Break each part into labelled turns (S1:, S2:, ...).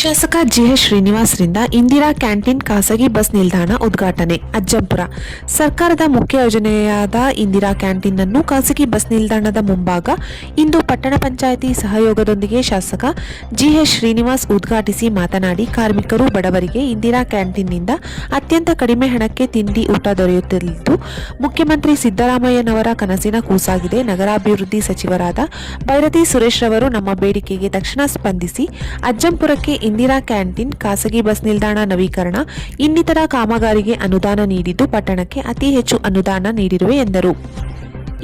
S1: ಶಾಸಕ ಜಿಎಸ್ ಶ್ರೀನಿವಾಸ್ ರಿಂದ ಇಂದಿರಾ ಕ್ಯಾಂಟೀನ್ ಖಾಸಗಿ ಬಸ್ ನಿಲ್ದಾಣ ಉದ್ಘಾಟನೆ, ಅಜ್ಜಂಪುರ. ಸರ್ಕಾರದ ಮುಖ್ಯ ಯೋಜನೆಯಾದ ಇಂದಿರಾ ಕ್ಯಾಂಟೀನ್ ಅನ್ನು ಖಾಸಗಿ ಬಸ್ ನಿಲ್ದಾಣದ ಮುಂಭಾಗ ಇಂದು ಪಟ್ಟಣ ಪಂಚಾಯಿತಿ ಸಹಯೋಗದೊಂದಿಗೆ ಶಾಸಕ ಜಿಎಸ್ ಶ್ರೀನಿವಾಸ್ ಉದ್ಘಾಟಿಸಿ ಮಾತನಾಡಿ, ಕಾರ್ಮಿಕರು ಬಡವರಿಗೆ ಇಂದಿರಾ ಕ್ಯಾಂಟೀನ್ನಿಂದ ಅತ್ಯಂತ ಕಡಿಮೆ ಹಣಕ್ಕೆ ತಿಂಡಿ ಊಟ ದೊರೆಯುತ್ತಿದ್ದು, ಮುಖ್ಯಮಂತ್ರಿ ಸಿದ್ದರಾಮಯ್ಯನವರ ಕನಸಿನ ಕೂಸಾಗಿದೆ. ನಗರಾಭಿವೃದ್ಧಿ ಸಚಿವರಾದ ಭೈರತಿ ಸುರೇಶ್ ರವರು ನಮ್ಮ ಬೇಡಿಕೆಗೆ ತಕ್ಷಣ ಸ್ಪಂದಿಸಿ, ಅಜ್ಜಂಪುರಕ್ಕೆ ಇಂದಿರಾ ಕ್ಯಾಂಟೀನ್, ಖಾಸಗಿ ಬಸ್ ನಿಲ್ದಾಣ ನವೀಕರಣ, ಇನ್ನಿತರ ಕಾಮಗಾರಿಗೆ ಅನುದಾನ ನೀಡಿದ್ದು ಪಟ್ಟಣಕ್ಕೆ ಅತಿ ಹೆಚ್ಚು ಅನುದಾನ ನೀಡಿರುವೆ ಎಂದರು.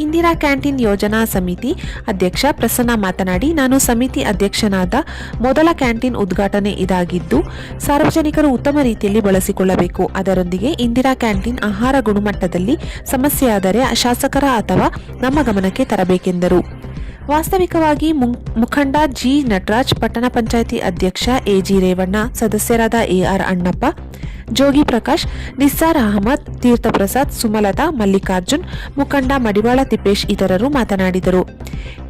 S1: ಇಂದಿರಾ ಕ್ಯಾಂಟೀನ್ ಯೋಜನಾ ಸಮಿತಿ ಅಧ್ಯಕ್ಷ ಪ್ರಸನ್ನ ಮಾತನಾಡಿ, ನಾನು ಸಮಿತಿ ಅಧ್ಯಕ್ಷನಾದ ಮೊದಲ ಕ್ಯಾಂಟೀನ್ ಉದ್ಘಾಟನೆ ಇದಾಗಿದ್ದು, ಸಾರ್ವಜನಿಕರು ಉತ್ತಮ ರೀತಿಯಲ್ಲಿ ಬಳಸಿಕೊಳ್ಳಬೇಕು. ಅದರೊಂದಿಗೆ ಇಂದಿರಾ ಕ್ಯಾಂಟೀನ್ ಆಹಾರ ಗುಣಮಟ್ಟದಲ್ಲಿ ಸಮಸ್ಯೆಯಾದರೆ ಶಾಸಕರ ಅಥವಾ ನಮ್ಮ ಗಮನಕ್ಕೆ ತರಬೇಕೆಂದರು. ವಾಸ್ತವಿಕವಾಗಿ ಮುಖಂಡ ಜಿ ನಟರಾಜ್ ಪಟ್ಟಣ ಪಂಚಾಯಿತಿ ಅಧ್ಯಕ್ಷ ಎಜಿ ರೇವಣ್ಣ, ಸದಸ್ಯರಾದ ಎಆರ್ ಅಣ್ಣಪ್ಪ, ಜೋಗಿ ಪ್ರಕಾಶ್, ನಿಸ್ಸಾರ್ ಅಹಮದ್, ತೀರ್ಥಪ್ರಸಾದ್, ಸುಮಲತಾ, ಮಲ್ಲಿಕಾರ್ಜುನ್, ಮುಖಂಡ ಮಡಿವಾಳ ತಿಪ್ಪೇಶ್ ಇತರರು ಮಾತನಾಡಿದರು.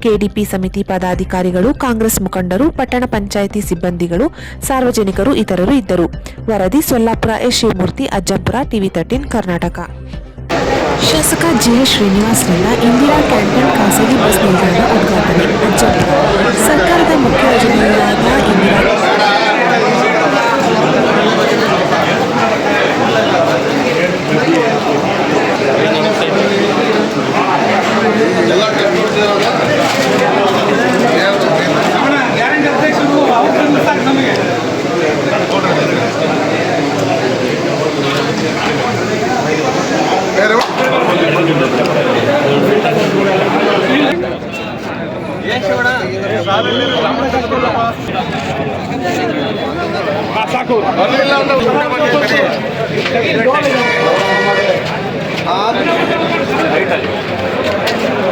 S1: ಕೆಡಿಪಿ ಸಮಿತಿ ಪದಾಧಿಕಾರಿಗಳು, ಕಾಂಗ್ರೆಸ್ ಮುಖಂಡರು, ಪಟ್ಟಣ ಪಂಚಾಯಿತಿ ಸಿಬ್ಬಂದಿಗಳು, ಸಾರ್ವಜನಿಕರು ಇತರರು ಇದ್ದರು. ವರದಿ Sollapura S Shivamurthy, Ajjampura TV thirteen Karnataka. ಶಾಸಕ ಜಿಎಚ್ ಶ್ರೀನಿವಾಸ್ರಿಂದ ಇಂದಿರಾ ಕ್ಯಾಂಟೀನ್ ಖಾಸಗಿ ಬಸ್ ನಿಲ್ದಾಣ ಉದ್ಘಾಟನೆ. ಸರ್ಕಾರದ ಮುಖ್ಯ ಯೋಜನೆಯಾದ ಇಂದಿರಾ
S2: ಗ್ಯಾರಂಟಿ ಅಧ್ಯಕ್ಷರು ಅವ್ರನ್ನ ಸಾಕು ನಮಗೆ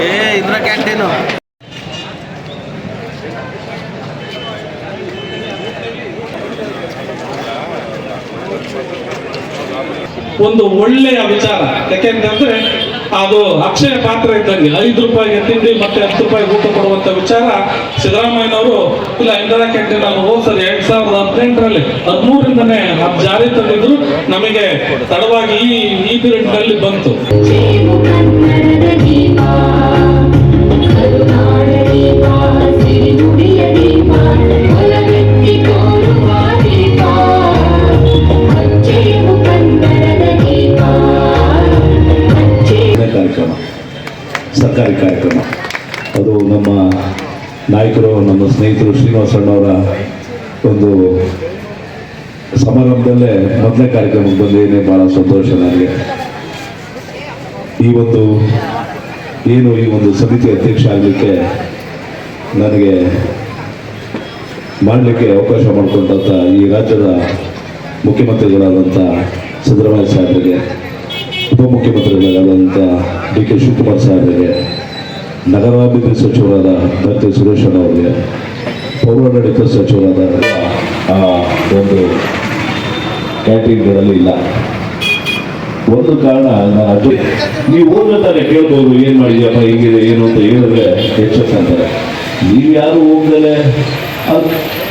S3: ಏ ಇದ್ರ ಕ್ಯಾಂಟೀನು
S2: ಒಂದು ಒಳ್ಳೆಯ ವಿಚಾರ. ಯಾಕೆಂತಂದ್ರೆ ಅದು ಅಕ್ಷಯ ಪಾತ್ರ ಇದ್ದಂಗೆ. ಐದು ರೂಪಾಯಿಗೆ ತಿಂಡಿ ಮತ್ತೆ ಹತ್ತು ರೂಪಾಯಿ ಊಟ ಕೊಡುವಂತ ವಿಚಾರ ಸಿದ್ದರಾಮಯ್ಯನವರು. ಇಲ್ಲ, ಇಂದಿರಾ ಕ್ಯಾಂಟೀನ್ ಅನ್ನು ಹೋಗ್ತಾರೆ ಎರಡ್ ಸಾವಿರದ ಹದಿನೆಂಟರಲ್ಲಿ ಹದಿಮೂರಿಂದನೇ ಅದು ಜಾರಿ ತಂದಿದ್ರು. ನಮಗೆ ತಡವಾಗಿ ಈ ಈ ಪೀರಿಯಡ್ನಲ್ಲಿ ಬಂತು
S4: ಸರ್ಕಾರಿ ಕಾರ್ಯಕ್ರಮ. ಅದು ನಮ್ಮ ನಾಯಕರು, ನಮ್ಮ ಸ್ನೇಹಿತರು ಶ್ರೀನಿವಾಸಣ್ಣವರ ಒಂದು ಸಮಾರಂಭದಲ್ಲೇ ಮೊದಲನೇ ಕಾರ್ಯಕ್ರಮಕ್ಕೆ ಬಂದೇನೆ ಭಾಳ ಸಂತೋಷ ನನಗೆ. ಈ ಒಂದು ಏನು ಈ ಒಂದು ಸಮಿತಿ ಅಧ್ಯಕ್ಷ ಆಗಲಿಕ್ಕೆ ನನಗೆ ಮಾಡಲಿಕ್ಕೆ ಅವಕಾಶ ಮಾಡಿಕೊಂಡಂಥ ಈ ರಾಜ್ಯದ ಮುಖ್ಯಮಂತ್ರಿಗಳಾದಂಥ ಸಿದ್ದರಾಮಯ್ಯ ಸಾಹೇಬರಿಗೆ ಉಪಮುಖ್ಯಮಂತ್ರಿಗಳಾದಂಥ ಡಿ ಕೆ ಶಿವಕುಮಾರ್ ಸಾಹೇಬರಿಗೆ, ನಗರಾಭಿವೃದ್ಧಿ ಸಚಿವರಾದ ಭರ್ತಿ ಸುರೇಶನ್ ಅವರಿಗೆ, ಪೌರಾಡಳಿತ ಸಚಿವರಾದ ಆ, ಒಂದು ಕ್ಯಾಂಟೀನ್ಗಳಲ್ಲಿ ಇಲ್ಲ. ಒಂದು ಕಾರಣ, ನಾನು ಅದು ನೀವು ತಾನೆ ಕೇಳ್ಬೋದು, ಏನು ಮಾಡಿದ್ಯಪ್ಪ ಹಿಂಗಿದೆ, ಏನು ಅಂತ ಹೇಳಿದ್ರೆ ಅಂತಾರೆ. ನೀವು ಯಾರು ಹೋಗ್ದಲೆ? ಅದು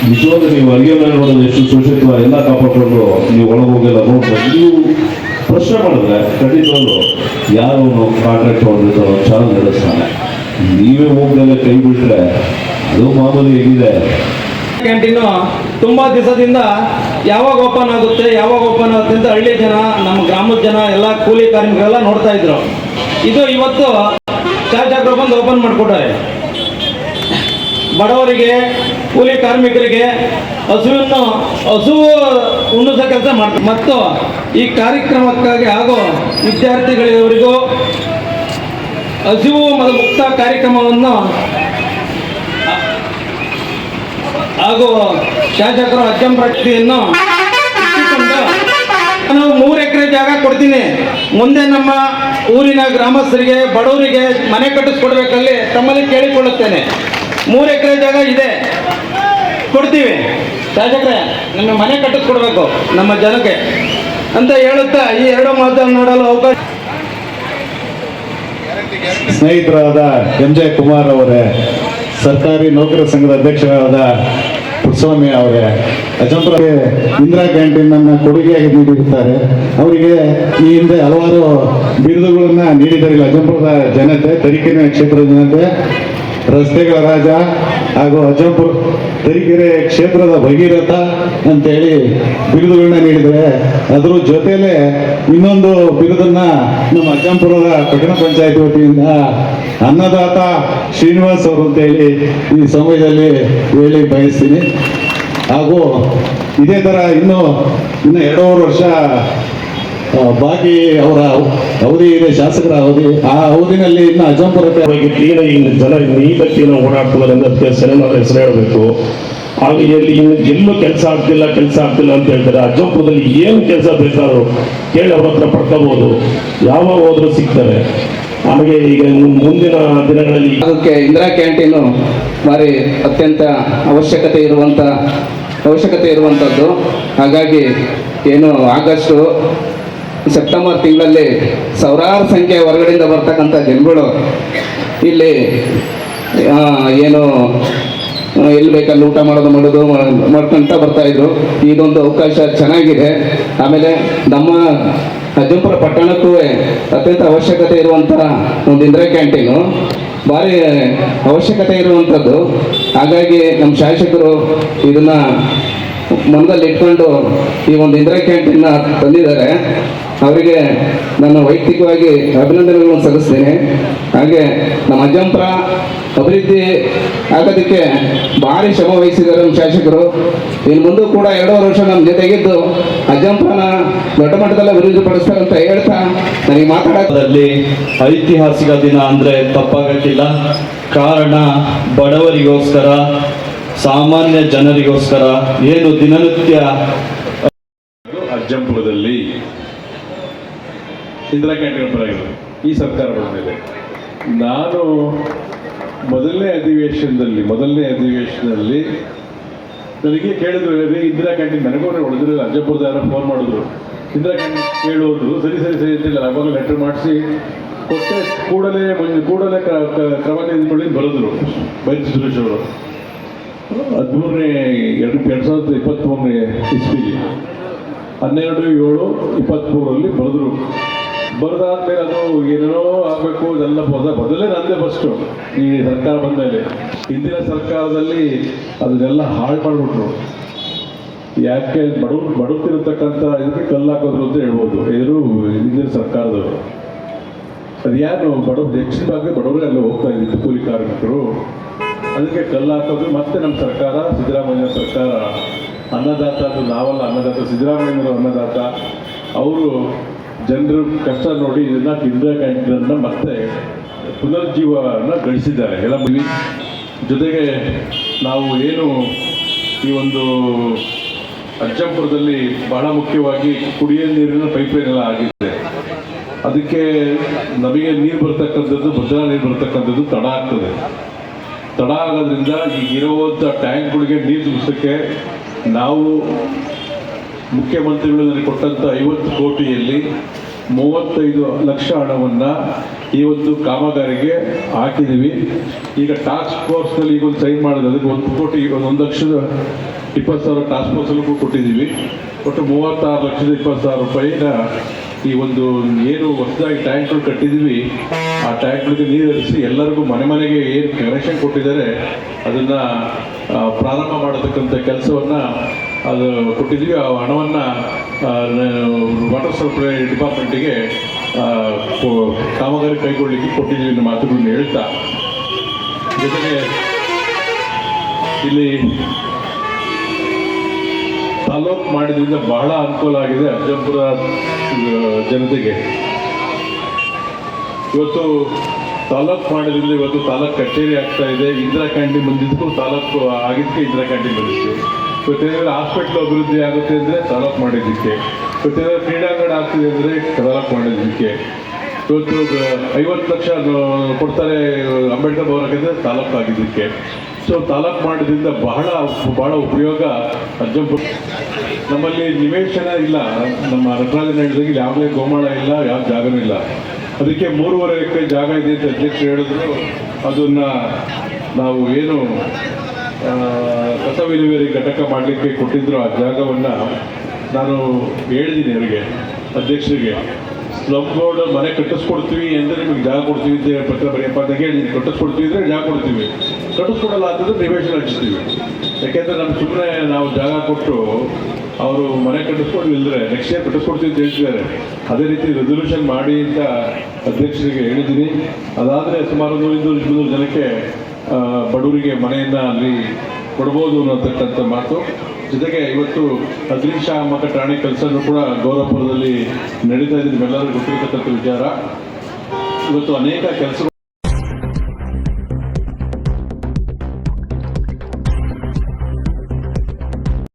S4: ನಿಜವಾಗ್ಲೂ ನೀವು ಅಡುಗೆ ಮನೆ ನೋಡೋದು ಎಷ್ಟು ಸುರಕ್ಷಿತ ಎಲ್ಲ ಕಾಪಾಡ್ಕೊಂಡು ನೀವು ಒಳಗೆ ಹೋಗಿಲ್ಲ ನೋಡ್ಬೋದು ನೀವು ಪ್ರಶ್ನೆ ಮಾಡಿದ್ರೆ ಖಂಡಿತವಾಗ್ಲು ಯಾರು ಕಾಂಟ್ರಾಕ್ಟ್ ಹೊಂದಿರ್ತಾರೋ ಚಾನಲ್ ನಡೆಸ್ತಾನೆ. ನೀವೇ ಹೋಗ್ದಲ್ಲೇ ಕೈ ಬಿಟ್ರೆ ಅದು ಮಾಮೂಲಿ ಹೇಗಿದೆ
S5: ಕ್ಯಾಂಟೀನು ತುಂಬಾ ದಿವಸದಿಂದ ಯಾವಾಗ ಓಪನ್ ಆಗುತ್ತೆ, ಯಾವಾಗ ಓಪನ್ ಆಗುತ್ತೆ ಅಂತ ಹಳ್ಳಿ ಜನ, ನಮ್ಮ ಗ್ರಾಮದ ಜನ, ಎಲ್ಲ ಕೂಲಿ ಕಾರ್ಮಿಕರೆಲ್ಲ ನೋಡ್ತಾ ಇದ್ರು. ಇದು ಇವತ್ತು ಚಾರ್ಜ್ ಬಂದು ಓಪನ್ ಮಾಡಿಕೊಟ್ಟಾರೆ ಬಡವರಿಗೆ, ಕೂಲಿ ಕಾರ್ಮಿಕರಿಗೆ ಹಸುವನ್ನು ಹಸು ಉಣ್ಣಿಸೋ ಕೆಲಸ ಮಾಡ್ತೀವಿ ಮತ್ತು ಈ ಕಾರ್ಯಕ್ರಮಕ್ಕಾಗಿ ಹಾಗೂ ವಿದ್ಯಾರ್ಥಿಗಳಿವರಿಗೂ ಹಸಿವು ಮತ್ತು ಮುಕ್ತ ಕಾರ್ಯಕ್ರಮವನ್ನು ಹಾಗೂ ಶಾಸಕರು ಅಜ್ಜಂ ನಾನು ಮೂರು ಎಕರೆ ಜಾಗ ಕೊಡ್ತೀನಿ. ಮುಂದೆ ನಮ್ಮ ಊರಿನ ಗ್ರಾಮಸ್ಥರಿಗೆ, ಬಡವರಿಗೆ ಮನೆ ಕಟ್ಟಿಸ್ಕೊಡ್ಬೇಕಲ್ಲಿ ತಮ್ಮಲ್ಲಿ ಕೇಳಿಕೊಳ್ಳುತ್ತೇನೆ. ಮೂರು ಎಕರೆ ಜಾಗ ಇದೆ. ಕೊಡ್ತೀವಿ. ಶಾಸಕರೇ ನಿಮ್ಮ ಮನೆ ಕಟ್ಟಿಸ್ಕೊಡ್ಬೇಕು ನಮ್ಮ ಜನಕ್ಕೆ ಅಂತ ಹೇಳುತ್ತಾ ಈ ಎರಡು ಮಾತನಾಡಲು ಅವಕಾಶ
S4: ಸ್ನೇಹಿತರಾದ ಎಂ ಜೆ ಕುಮಾರ್ ಅವರೇ, ಸರ್ಕಾರಿ ನೌಕರ ಸಂಘದ ಅಧ್ಯಕ್ಷರಾದ
S6: ಪುಟ್ಟಸ್ವಾಮಿ ಅವರೇ ಅಜಂಪುರ ಇಂದಿರಾ ಕ್ಯಾಂಟೀನ್ ಅನ್ನ ಕೊಡುಗೆಯಾಗಿ ನೀಡಿರುತ್ತಾರೆ. ಅವರಿಗೆ ಈ ಹಿಂದೆ ಹಲವಾರು ಬಿರುದುಗಳನ್ನ ನೀಡಿದ್ದಾರೆ. ಅಜಂಪುರದ ಜನತೆ, ತರೀಕೆರೆ ಕ್ಷೇತ್ರದ ಜನತೆ, ರಸ್ತೆಗಳ ರಾಜ ಹಾಗೂ ಅಜಂಪುರ ತರೀಕೆರೆ ಕ್ಷೇತ್ರದ ಭಗೀರಥ ಅಂತೇಳಿ ಬಿರುದುಗಳನ್ನ ನೀಡಿದರೆ ಅದರ ಜೊತೆಲೆ ಇನ್ನೊಂದು ಬಿರುದನ್ನ ನಮ್ಮ ಅಜ್ಜಂಪುರದ ಪಟ್ಟಣ ಪಂಚಾಯತ್ ವತಿಯಿಂದ ಅನ್ನದಾತ ಶ್ರೀನಿವಾಸ್ ಅವರು ಅಂತೇಳಿ ಈ ಸಮಯದಲ್ಲಿ ಹೇಳಿ ಬಯಸ್ತೀನಿ. ಹಾಗೂ ಇದೇ ಥರ ಇನ್ನು ಇನ್ನು ಎರಡೂವರೆ ವರ್ಷ ಬಾಕಿ ಅವರ ಅವಧಿ ಇದೆ ಶಾಸಕರ ಅವಧಿ. ಆ ಅವಧಿನಲ್ಲಿ ಇನ್ನು ಅಜಂಪುರಕ್ಕೆ
S7: ಬಗ್ಗೆ ಜನ ಇನ್ನು ಜನ ನೀಟಕ್ಕಿನ ಓಡಾಡ್ತಿದ್ದಾರೆ ಅಂದ್ರೆ ಹೆಸರು ಹೇಳಬೇಕು. ಹಾಗೆ ಎಲ್ಲಿ ಇನ್ನು ಎಲ್ಲೂ ಕೆಲಸ ಆಗ್ತಿಲ್ಲ ಕೆಲಸ ಆಗ್ತಿಲ್ಲ ಅಂತ ಹೇಳ್ತಾರೆ. ಅಜ್ಜಂಪುರದಲ್ಲಿ ಏನು ಕೆಲಸ ಬೇಕಾದ್ರು ಕೇಳಿ ಅವ್ರ ಹತ್ರ ಪಡ್ಕೋಬಹುದು ಯಾವಾಗ ಹೋದ್ರು ಸಿಗ್ತಾರೆ ಹಾಗೆ ಈಗ ಮುಂದಿನ ದಿನಗಳಲ್ಲಿ
S8: ಅದಕ್ಕೆ ಇಂದಿರಾ ಕ್ಯಾಂಟೀನು ಬಾರಿ ಅತ್ಯಂತ ಅವಶ್ಯಕತೆ ಇರುವಂಥ ಅವಶ್ಯಕತೆ ಇರುವಂಥದ್ದು ಹಾಗಾಗಿ ಏನು ಆಗಸ್ಟು ಸೆಪ್ಟೆಂಬರ್ ತಿಂಗಳಲ್ಲಿ ಸಾವಿರಾರು ಸಂಖ್ಯೆ ಹೊರಗಡೆಯಿಂದ ಬರ್ತಕ್ಕಂಥ ಜನಗಳು ಇಲ್ಲಿ ಏನು, ಎಲ್ಲಿ ಬೇಕಲ್ಲಿ ಊಟ ಮಾಡೋದು ಮಾಡೋದು ಮಾಡ್ಕೊಂತ ಬರ್ತಾ ಇದ್ರು. ಇದೊಂದು ಅವಕಾಶ ಚೆನ್ನಾಗಿದೆ. ಆಮೇಲೆ ನಮ್ಮ ಅಜ್ಜಂಪುರ ಪಟ್ಟಣಕ್ಕೂ ಅತ್ಯಂತ ಅವಶ್ಯಕತೆ ಇರುವಂತಹ ಒಂದು ಇಂದಿರಾ ಕ್ಯಾಂಟೀನು. ಭಾರಿ ಅವಶ್ಯಕತೆ ಇರುವಂಥದ್ದು. ಹಾಗಾಗಿ ನಮ್ಮ ಶಾಸಕರು ಇದನ್ನ ಮನದಲ್ಲಿ ಇಟ್ಕೊಂಡು ಈ ಒಂದು ಇಂದಿರಾ ಕ್ಯಾಂಟೀನ್ನ ತಂದಿದ್ದಾರೆ. ಅವರಿಗೆ ನನ್ನ ವೈಯಕ್ತಿಕವಾಗಿ ಅಭಿನಂದನೆಗಳನ್ನು ಸಲ್ಲಿಸ್ತೇನೆ. ಹಾಗೆ ನಮ್ಮ ಅಜ್ಜಂಪುರ ಅಭಿವೃದ್ಧಿ ಆಗೋದಕ್ಕೆ ಭಾರಿ ಶ್ರಮ ವಹಿಸಿದ್ದಾರೆ ನಮ್ಮ ಶಾಸಕರು. ಇನ್ನು ಮುಂದೆ ಕೂಡ ಎರಡೂವರೆ ವರ್ಷ ನಮ್ಮ ಜೊತೆಗಿದ್ದು ಅಜ್ಜಂಪುರನ ದೊಡ್ಡ ಮಟ್ಟದಲ್ಲಿ ಅಭಿವೃದ್ಧಿ ಪಡಿಸ್ತಾರೆ ಅಂತ ಹೇಳ್ತಾ ನನಗೆ
S9: ಮಾತಾಡೋದ್ರಲ್ಲಿ ಐತಿಹಾಸಿಕ ದಿನ ಅಂದರೆ ತಪ್ಪಾಗಕ್ಕಿಲ್ಲ. ಕಾರಣ ಬಡವರಿಗೋಸ್ಕರ ಸಾಮಾನ್ಯ ಜನರಿಗೋಸ್ಕರ ಏನು ದಿನನಿತ್ಯ
S10: ಅಜ್ಜಂಪುರದಲ್ಲಿ ಇಂದಿರಾ ಕ್ಯಾಂಟೀನ್ ಪರವಾಗಿಲ್ಲ ಈ ಸರ್ಕಾರ ಬಂದಿದೆ. ನಾನು ಮೊದಲನೇ ಅಧಿವೇಶನದಲ್ಲಿ ಮೊದಲನೇ ಅಧಿವೇಶನದಲ್ಲಿ ನನಗೆ ಕೇಳಿದ್ರು ಇಂದಿರಾ ಕ್ಯಾಂಟೀನ್ ನನಗೂ ಹೊಡೆದ್ರು ರಾಜ್ಯಪುರದ ಯಾರೋ ಫೋನ್ ಮಾಡಿದ್ರು. ಇಂದಿರಾ ಕ್ಯಾಂಟೀನ್ ಕೇಳೋದ್ರು, ಸರಿ ಸರಿ ಸರಿ ಅಂತಿಲ್ಲ. ಅವಾಗ ಲೆಟರ್ ಮಾಡಿಸಿ ಕೊಟ್ಟೆ. ಕೂಡಲೇ ಕೂಡಲೇ ಕ್ರಮ ತೆಗೆದುಕೊಳ್ಳಿ ಬರೆದ್ರು. ಬೈತ್ ಸುರೇಶ್ ಅವರು. ಹದಿಮೂರನೇ, ಎರಡು ಎರಡು ಸಾವಿರದ ಇಪ್ಪತ್ತ್ಮೂರನೇ ಇಸ್ವಿಲಿ. ಹನ್ನೆರಡು, ಏಳು ಇಪ್ಪತ್ತ್ಮೂರರಲ್ಲಿ ಬರೆದ್ರು. ಬರೆದಾದ್ಮೇಲೆ ಅದು ಏನೇನೋ ಆಗಬೇಕು ಅದೆಲ್ಲ ಬದ ಮೊದಲೇ ನಂದೇ ಫಸ್ಟು ಈ ಸರ್ಕಾರ ಬಂದ ಹಿಂದಿನ ಸರ್ಕಾರದಲ್ಲಿ ಅದನ್ನೆಲ್ಲ ಹಾಳು ಮಾಡಿಬಿಟ್ರು. ಯಾಕೆ ಬಡು, ಬಡುತ್ತಿರತಕ್ಕಂಥ ಇದಕ್ಕೆ ಕಲ್ಲು ಹಾಕೋದ್ರು ಅಂತ ಹೇಳ್ಬೋದು. ಇವರು ಹಿಂದಿನ ಸರ್ಕಾರದವರು. ಅದು ಯಾರು ಬಡವ ಹೆಚ್ಚಿನ ಭಾಗ ಬಡವರೇ ಅಲ್ಲಿ ಹೋಗ್ತಾ ಇದ್ದಿದ್ದು ಕೂಲಿ ಕಾರ್ಮಿಕರು. ಅದಕ್ಕೆ ಕಲ್ಲು ಹಾಕೋದು ಮತ್ತೆ ನಮ್ಮ ಸರ್ಕಾರ, ಸಿದ್ದರಾಮಯ್ಯ ಸರ್ಕಾರ. ಅನ್ನದಾತ ಅದು ನಾವಲ್ಲ, ಅನ್ನದಾತ ಸಿದ್ದರಾಮಯ್ಯನವರು ಅನ್ನದಾತ. ಅವರು ಜನರ ಕಷ್ಟ ನೋಡಿ ಇದನ್ನ ಕ್ಯಾಂಟೀನನ್ನು ಮತ್ತೆ ಪುನರ್ಜೀವನ ಗಳಿಸಿದ್ದಾರೆ. ಎಲ್ಲ ಮುಗಿ ಜೊತೆಗೆ ನಾವು ಏನು ಈ ಒಂದು ಅಜ್ಜಂಪುರದಲ್ಲಿ ಬಹಳ ಮುಖ್ಯವಾಗಿ ಕುಡಿಯೋ ನೀರಿನ ಪೈಪ್ಲೈನ್ ಎಲ್ಲ ಆಗಿದೆ. ಅದಕ್ಕೆ ನಮಗೆ ನೀರು ಬರ್ತಕ್ಕಂಥದ್ದು, ಭದ್ರಾ ನೀರು ಬರ್ತಕ್ಕಂಥದ್ದು ತಡ ಆಗ್ತದೆ. ತಡ ಆಗೋದ್ರಿಂದ ಈಗ ಇರುವಂಥ ಟ್ಯಾಂಕ್ಗಳಿಗೆ ನೀರು ತುಂಬಿಸೋಕ್ಕೆ ನಾವು ಮುಖ್ಯಮಂತ್ರಿಗಳು ನನಗೆ ಕೊಟ್ಟಂಥ ಐವತ್ತು ಕೋಟಿಯಲ್ಲಿ ಮೂವತ್ತೈದು ಲಕ್ಷ ಹಣವನ್ನು ಈ ಒಂದು ಕಾಮಗಾರಿಗೆ ಹಾಕಿದ್ದೀವಿ ಈಗ ಟಾಸ್ಕ್ ಫೋರ್ಸ್ನಲ್ಲಿ ಈಗ ಒಂದು ಸೈನ್ ಮಾಡೋದು ಅದಕ್ಕೆ ಒಂದು ಕೋಟಿ, ಒಂದು ಲಕ್ಷದ ಇಪ್ಪತ್ತು ಸಾವಿರ ಟಾಸ್ಕ್ ಫೋರ್ಸ್ಗೂ ಕೊಟ್ಟಿದ್ದೀವಿ ಒಟ್ಟು ಮೂವತ್ತಾರು ಲಕ್ಷದ ಇಪ್ಪತ್ತು ಸಾವಿರ ರೂಪಾಯಿನ ಈ ಒಂದು ಏನು ಹೊಸದಾಗಿ ಟ್ಯಾಂಕ್ಗಳು ಕಟ್ಟಿದ್ದೀವಿ ಆ ಟ್ಯಾಂಕ್ಗಳಿಗೆ ನೀರು ಹರಿಸಿ ಎಲ್ಲರಿಗೂ ಮನೆ ಮನೆಗೆ ಏನು ಕನೆಕ್ಷನ್ ಕೊಟ್ಟಿದ್ದಾರೆ, ಅದನ್ನು ಪ್ರಾರಂಭ ಮಾಡತಕ್ಕಂಥ ಕೆಲಸವನ್ನು ಅದು ಕೊಟ್ಟಿದ್ದೀವಿ. ಆ ಹಣವನ್ನು ವಾಟರ್ ಸಪ್ಲೈ ಡಿಪಾರ್ಟ್ಮೆಂಟಿಗೆ ಕಾಮಗಾರಿ ಕೈಗೊಳ್ಳಲಿಕ್ಕೆ ಕೊಟ್ಟಿದ್ದೀವಿ ಅನ್ನೋ ಮಾತುಗಳನ್ನು ಹೇಳ್ತಾ. ಜೊತೆಗೆ ಇಲ್ಲಿ ತಾಲೂಕು ಮಾಡಿದ್ರಿಂದ ಬಹಳ ಅನುಕೂಲ ಆಗಿದೆ ಅಜ್ಜಂಪುರ ಜನತೆಗೆ. ಇವತ್ತು ತಾಲೂಕು ಮಾಡಿದ್ರಿಂದ ಇವತ್ತು ತಾಲೂಕು ಕಚೇರಿ ಆಗ್ತಾ ಇದೆ. ಇಂದಿರಾ ಕ್ಯಾಂಟೀನ್ ಬಂದಿದ್ದಕ್ಕೂ ತಾಲೂಕು ಆಗಿದ್ದಕ್ಕೆ ಇಂದಿರಾ ಕ್ಯಾಂಟೀನ್ ಬಂದಿತ್ತು. ಇವತ್ತೇನಾದ್ರು ಹಾಸ್ಪಿಟ್ಲ್ ಅಭಿವೃದ್ಧಿ ಆಗುತ್ತೆ ಅಂದರೆ ಡೆವಲಪ್ ಮಾಡಿದ್ದಕ್ಕೆ. ಇವತ್ತೇನಾದ್ರು ಕ್ರೀಡಾಂಗಣ ಆಗ್ತಿದೆ ಅಂದರೆ ಡೆವಲಪ್ ಮಾಡಿದ್ದಕ್ಕೆ. ಇವತ್ತು ಐವತ್ತು ಲಕ್ಷ ಕೊಡ್ತಾರೆ ಅಂಬೇಡ್ಕರ್ ಭವನಕ್ಕೆ ತಾಲೂಕು ಆಗಿದ್ದಕ್ಕೆ. ಸೊ ತಾಲೂಕು ಮಾಡಿದ್ರಿಂದ ಬಹಳ ಬಹಳ ಉಪಯೋಗ ಅಜ್ಜಂಪುರ ನಮ್ಮಲ್ಲಿ ನಿವೇಶನ ಇಲ್ಲ. ನಮ್ಮ ನಟರಾಜನ ಹೇಳಿದಾಗ ಯಾವುದೇ ಗೋಮಾಳ ಇಲ್ಲ ಯಾವ ಜಾಗನೂ ಇಲ್ಲ. ಅದಕ್ಕೆ ಮೂರುವರೆ ಎಕರೆ ಜಾಗ ಇದೆ ಅಂತ ಅಧ್ಯಕ್ಷರು ಹೇಳಿದ್ರು. ಅದನ್ನ ನಾವು ಏನು ಕಸ ವಿಲೇವಾರಿ ಘಟಕ ಮಾಡಲಿಕ್ಕೆ ಕೊಟ್ಟಿದ್ರು ಆ ಜಾಗವನ್ನು ನಾನು ಹೇಳಿದ್ದೀನಿ ಅವರಿಗೆ ಅಧ್ಯಕ್ಷರಿಗೆ. ಸ್ಲಮ್ ಬೋರ್ಡ್ ಮನೆ ಕಟ್ಟಿಸ್ಕೊಡ್ತೀವಿ ಅಂದರೆ ನಿಮಗೆ ಜಾಗ ಕೊಡ್ತೀವಿ ಅಂತ ಪತ್ರ ಬರೆಯಪ್ಪ ಅಂತ ಹೇಳಿದ್ದೀನಿ. ಕಟ್ಟಿಸ್ಕೊಡ್ತೀವಿ ಅಂದರೆ ಜಾಗ ಕೊಡ್ತೀವಿ. ಕಟ್ಟಿಸ್ಕೊಡಲ್ಲ ಅಂತಂದ್ರೆ ನಿವೇಶನ ಹಚ್ತೀವಿ. ಯಾಕೆಂದರೆ ನಮ್ಮ ಸುಮ್ಮನೆ ನಾವು ಜಾಗ ಕೊಟ್ಟು ಅವರು ಮನೆ ಕಟ್ಟಿಸ್ಕೊಂಡು ಇಲ್ಲದ್ರೆ ನೆಕ್ಸ್ಟ್ ಇಯರ್ ಕಟ್ಟಿಸ್ಕೊಡ್ತೀವಿ ಅಂತ ಹೇಳ್ತಿದ್ದಾರೆ. ಅದೇ ರೀತಿ ರೆಸೊಲ್ಯೂಷನ್ ಮಾಡಿ ಅಂತ ಅಧ್ಯಕ್ಷರಿಗೆ ಹೇಳಿದ್ದೀನಿ. ಅದಾದರೆ ಸುಮಾರು ನೂರಿಂದ ಮುನ್ನೂರು ಜನಕ್ಕೆ ಬಡವರಿಗೆ ಮನೆಯನ್ನು ಅಲ್ಲಿ ಕೊಡ್ಬೋದು ಅನ್ನತಕ್ಕಂಥ ಮಾತು. ಜೊತೆಗೆ ಇವತ್ತು ಅಗ್ನಿಶಾಮಕ ಠಾಣೆ ಕೆಲಸನೂ ಕೂಡ ಗೌರವಪುರದಲ್ಲಿ ನಡೀತಾ ಇದ್ದು ನಿಮ್ಮೆಲ್ಲರಿಗೂ ಗೊತ್ತಿರತಕ್ಕಂಥ ವಿಚಾರ. ಇವತ್ತು ಅನೇಕ ಕೆಲಸಗಳು